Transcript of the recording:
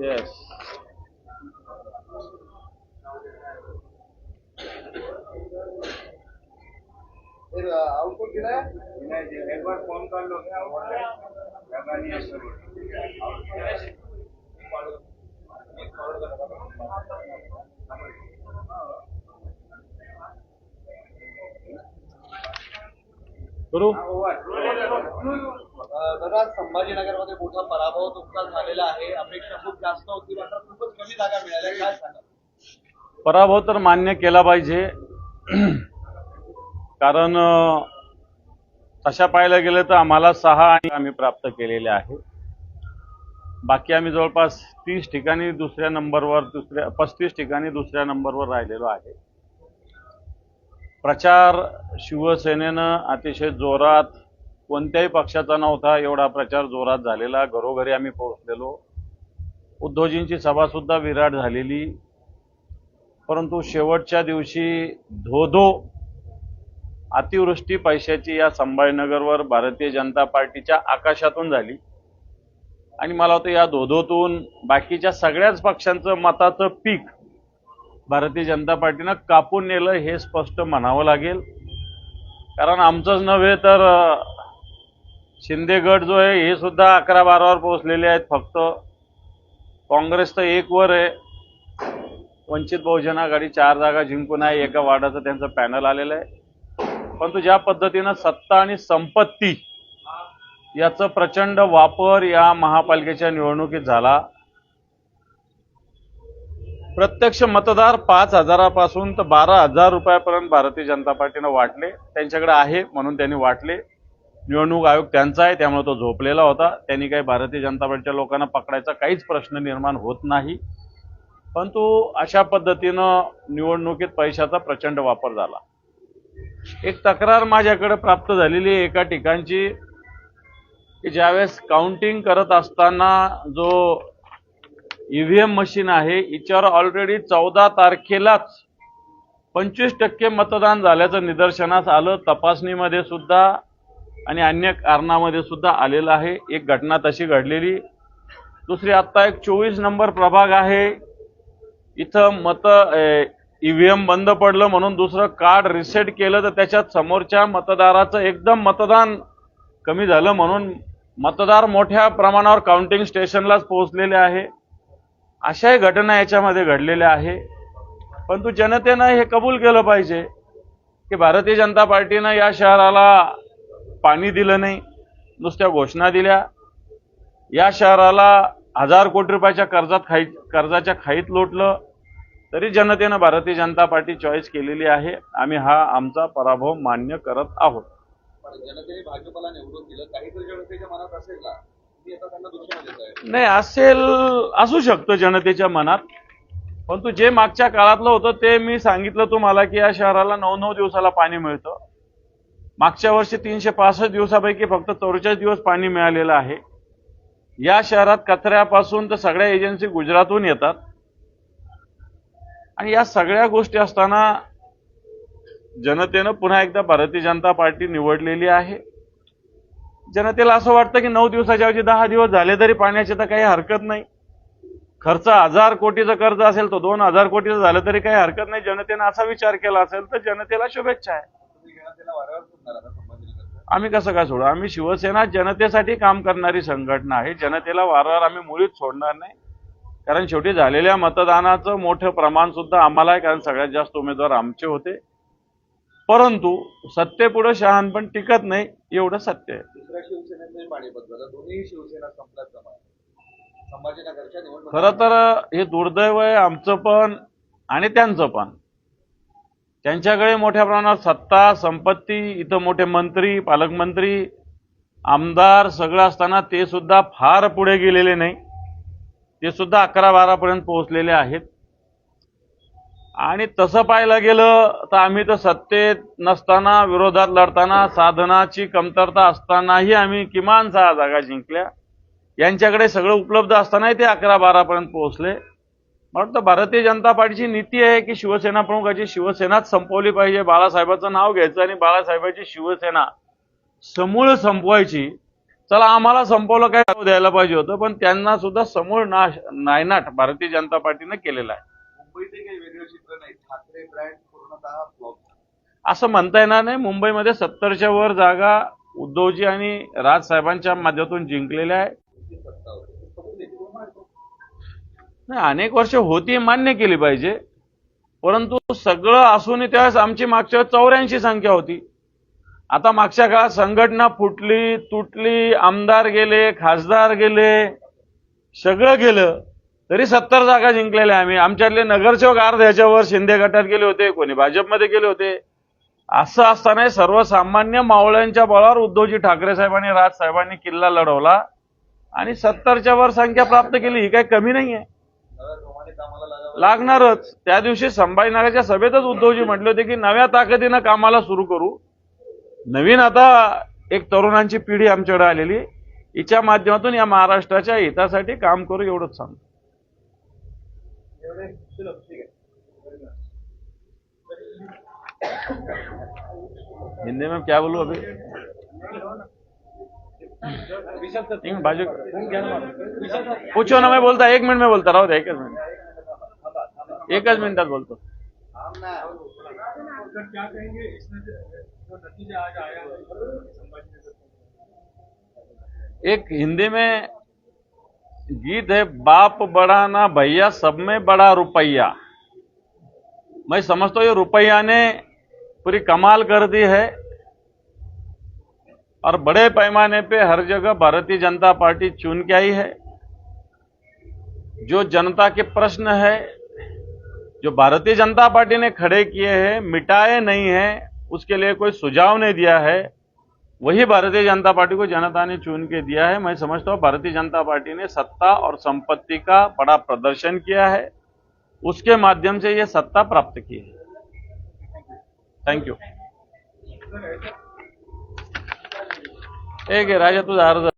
Yes फिर output गिरा है एक बार फोन कर लो जगह संभाजीनगरमध्ये मोठा पराभव तुमचा झालेला आहे. अपेक्षा खूप जास्त होती मात्र खूपच कमी जागा मिळाल्या. काय सांगा पराभव तर मान्य केला पाहिजे. कारण तशा पाहायला गेलं तर आम्हाला सहा आणि आम्ही प्राप्त केलेले आहे. बाकी आम्ही जवळपास तीस ठिकाणी दुसऱ्या नंबरवर दुसऱ्या पस्तीस ठिकाणी दुसऱ्या नंबरवर राहिलेलो आहे. प्रचार शिवसेनेनं अतिशय जोरात कोणत्याही पक्षाचा नव्हता एवढा प्रचार जोरात झालेला. घरोघरी आम्ही पोहोचलेलो. उद्धवजींची सभासुद्धा विराट झालेली. परंतु शेवटच्या दिवशी धोधो अतिवृष्टी पैशाची या संभाजीनगरवर भारतीय जनता पार्टीच्या आकाशातून झाली. आणि मला वाटतं या धोधोतून बाकीच्या सगळ्याच पक्षांचं मताचं पीक भारतीय जनता पार्टीनं कापून नेलं हे स्पष्ट म्हणावं लागेल. कारण आमचंच नव्हे तर अं, शिंदे गट जो आहे हे सुद्धा अकरा बारावर पोहोचलेले आहेत फक्त. काँग्रेस तर एक वर आहे. वंचित बहुजन आघाडी चार जागा जिंकून आहे एका वार्डाचं त्यांचं पॅनल आलेलं आहे. परंतु ज्या पद्धतीनं सत्ता आणि संपत्ती याचं प्रचंड वापर या महापालिकेच्या निवडणुकीत झाला प्रत्यक्ष मतदार पाच हजारापासून तर बारा हजार रुपयापर्यंत भारतीय जनता पार्टीनं वाटले. त्यांच्याकडे आहे म्हणून त्यांनी वाटले. निवडणूक आयोग त्यांचा आहे त्यामुळे तो झोपलेला होता. त्यांनी काही भारतीय जनता पार्टीच्या लोकांना पकडायचा काहीच प्रश्न निर्माण होत नाही. परंतु अशा पद्धतीनं निवडणुकीत पैशाचा प्रचंड वापर झाला. एक तक्रार माझ्याकडे प्राप्त झालेली आहे एका ठिकाणची की ज्यावेळेस काउंटिंग करत असताना जो ईव्हीएम मशीन आहे. हिच्यावर ऑलरेडी चौदा तारखेलाच पंचवीस टक्के मतदान झाल्याचं निदर्शनास आलं. तपासणीमध्ये सुद्धा आणि अन्य कारणामध्ये सुद्धा आलेलं आहे. एक घटना तशी घडलेली. दुसरी आत्ता एक चोवीस नंबर प्रभाग आहे. इथं मत ईव्हीएम बंद पडलं म्हणून दुसरं कार्ड रिसेट केलं तर त्याच्यात समोरच्या मतदाराचं एकदम मतदान कमी झालं म्हणून मतदार मोठ्या प्रमाणावर काउंटिंग स्टेशनलाच पोहोचलेले आहे. अशाही घटना याच्यामध्ये घडलेल्या आहे. परंतु जनतेनं हे कबूल केलं पाहिजे की भारतीय जनता पार्टीनं या शहराला पाणी दिलं नाही नुसत्या घोषणा दिल्या. या शहराला हजार कोटी रुपयाच्या कर्जात खाई कर्जाच्या खाईत लोटलं. तरी जनतेनं भारतीय जनता पार्टी चॉईस केलेली आहे. आम्ही हा आमचा पराभव मान्य करत आहोत. जनतेने भाजपला निवडून दिलं. काहीतरी जनतेच्या मनात असेल ना. नाही असेल असू शकतं जनतेच्या मनात. परंतु जे मागच्या काळातलं होतं ते मी सांगितलं तुम्हाला की या शहराला नऊ नऊ दिवसाला पाणी मिळतं. मागच्या वर्षी तीनशे पासष्ट दिवसापैकी फक्त चौवेचाळीस दिवस पाणी मिळालेलं आहे. या शहरात कचऱ्यापासून तर सगळ्या एजन्सी गुजरातहून येतात. आणि या सगळ्या गोष्टी असताना जनतेनं पुन्हा एकदा भारतीय जनता पार्टी निवडलेली आहे. जनतेला असं वाटतं की नऊ दिवसाच्या ऐवजी दहा दिवस झाले तरी पाण्याची तर काही हरकत नाही. खर्च हजार कोटीचं कर्ज असेल तो दोन हजार कोटीचं झालं तरी काही हरकत नाही. जनतेनं असा विचार केला असेल तर जनतेला शुभेच्छा आहे. आम्ही कसं काय सोडू? आम्ही शिवसेना जनतेसाठी काम करणारी संघटना आहे. जनतेला वारंवार आम्ही मुळीच सोडणार नाही. कारण शेवटी झालेल्या मतदानाचं मोठं प्रमाण सुद्धा आम्हाला आहे कारण सगळ्यात जास्त उमेदवार आमचे होते. परंतु सत्तेपुढे शहाणपण टिकत नाही एवढं सत्य आहे. खरं तर हे दुर्दैव आहे आमचं पण आणि त्यांचं पण. त्यांच्याकडे मोठ्या प्रमाणात सत्ता संपत्ती इथं मोठे मंत्री पालकमंत्री आमदार सगळं असताना ते सुद्धा फार पुढे गेलेले नाही. ते सुद्धा अकरा बारापर्यंत पोहोचलेले आहेत. आणि तसं पाहायला गेलं तर आम्ही तर सत्तेत नसताना विरोधात लढताना साधनाची कमतरता असतानाही आम्ही किमान सहा जागा जिंकल्या. यांच्याकडे सगळं उपलब्ध असतानाही ते अकरा बारापर्यंत पोहोचले. मला वाटतं भारतीय जनता पार्टीची नीती आहे की शिवसेना प्रमुखाची शिवसेनाच संपवली पाहिजे. बाळासाहेबाचं नाव घ्यायचं आणि बाळासाहेबाची शिवसेना समूळ संपवायची. चला आम्हाला संपवलं काय द्यायला पाहिजे होतं पण त्यांना सुद्धा समूळ नाश नायनाट भारतीय जनता पार्टीनं केलेला आहे. चित्र नाही. ठाकरे ब्रँड पूर्णतः फ्लॉप असं म्हणता येणार नाही. मुंबईमध्ये सत्तरच्या वर जागा उद्धवजी आणि राजसाहेबांच्या माध्यमातून जिंकलेल्या आहे. आहे. नाही अनेक वर्ष होती मान्य केली पाहिजे. परंतु सगळं असूनही त्यावेळेस आमची मागच्या चौऱ्याऐंशी संख्या होती. आता मागच्या काळात संघटना फुटली तुटली आमदार गेले खासदार गेले सगळं गेलं. तरी सत्तर जागा जिंकलेल्या आम्ही. आमच्यातले नगरसेवक अर्ध ह्याच्यावर शिंदे गटात गेले होते कोणी भाजपमध्ये गेले होते. असं असताना सर्वसामान्य मावळ्यांच्या बळावर उद्धवजी ठाकरे साहेबांनी राजसाहेबांनी किल्ला लढवला आणि सत्तरच्या वर संख्या प्राप्त केली. ही काही कमी नाही आहे लागणारच. त्या दिवशी संभाजीनगरच्या सभेतच उद्धवजी म्हटले होते की नव्या ताकदीनं कामाला सुरू करू. नवीन आता एक तरुणांची पिढी आमच्याकडे आलेली. हिच्या माध्यमातून या महाराष्ट्राच्या हितासाठी काम करू एवढंच सांगतो. चलो ठीक आहे हिंदी में क्या बोलूं अभी? नहीं, बाजू पूछो ना मैं बोलता एक मिनट में बोलता राहू द्या एकच मिनिट। एकच मिनिटात बोलतो सर क्या कहेंगे इसमें जो जो नतीजा आज आया है संभाजीनगर एक हिंदी में गीत है, बाप बड़ा ना भैया, सब में बड़ा रुपया। मैं समझता हूँ, ये रुपया ने पूरी कमाल कर दी है और बड़े पैमाने पे हर जगह भारतीय जनता पार्टी चुन के आई है। जो जनता के प्रश्न है, जो भारतीय जनता पार्टी ने खड़े किए हैं, मिटाए नहीं है, उसके लिए कोई सुझाव नहीं दिया है। वही भारतीय जनता पार्टी को जनता ने चुन के दिया है। मैं समझता हूँ भारतीय जनता पार्टी ने सत्ता और संपत्ति का बड़ा प्रदर्शन किया है। उसके माध्यम से यह सत्ता प्राप्त की है। थैंक यू एक है राजा तुझा अर्ज़